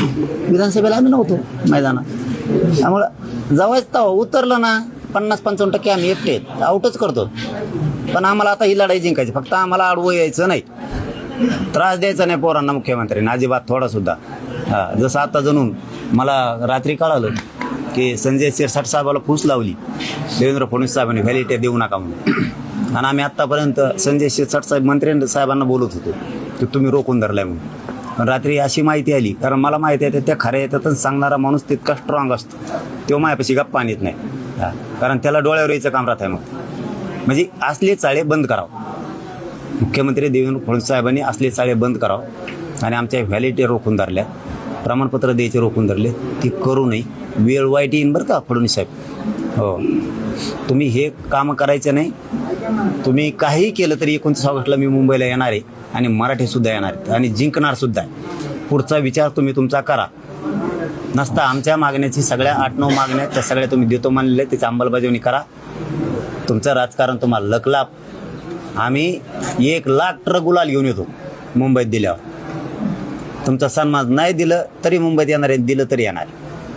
विधानसभेला आम्ही नव्हतो मैदानात. त्यामुळं जवळच तेव्हा हो, उतरलं ना पन्नास पंचावन्न टक्के आम्ही एकटे आउटच करतो. पण आम्हाला आता ही लढाई जिंकायची. फक्त आम्हाला आडवं यायचं नाही. त्रास द्यायचा नाही पोरांना मुख्यमंत्र्यांनी. अजिबात थोडासुद्धा हा जसं आता जणून मला रात्री कळालं की संजय शिरसाट साहेबाला फूस लावली. देवेंद्र फडणवीस साहेबांनी व्हॅलिटी देऊ नका म्हणून. आणि आम्ही आत्तापर्यंत संजय शिरसाट साहेब मंत्री साहेबांना बोलत होतो. की तुम्ही रोखून धरलाय म्हणून. रात्री अशी माहिती आली कारण मला माहिती आहे त्या खऱ्या येतात सांगणारा माणूस तितका स्ट्रॉंग असतो. तो मायापाशी गप्पा येत नाही. कारण त्याला डोळ्यावर यायचं काम राहत आहे मग. म्हणजे असले चाळे बंद करावं. मुख्यमंत्री देवेंद्र फडणवीस साहेबांनी असले चाळे बंद करावं आणि आमच्या व्हॅलिटी रोखून धरल्या. प्रमाणपत्र द्यायचे रोखून धरले. ती करू नये. वेळ वाईट येईन बरं का फडणवीस साहेब? हो. तुम्ही हे कामं करायचं नाही. तुम्ही काहीही केलं तरी एकोणतीस ऑगस्टला मी मुंबईला येणार आहे आणि मराठीसुद्धा येणार आहेत आणि जिंकणार सुद्धा आहे. पुढचा विचार तुम्ही तुमचा करा. नसता आमच्या मागण्याची सगळ्या आठ नऊ मागण्या त्या सगळ्या तुम्ही देतो मानलेल्या त्याची अंमलबजावणी करा. तुमचं राजकारण तुम्हाला लकलाप. आम्ही एक लाख ट्रक गुलाल घेऊन येतो मुंबईत दिल्यावर. तुमचा सन्मान नाही दिलं तरी मुंबईत येणार आहे दिलं तरी येणार आहे.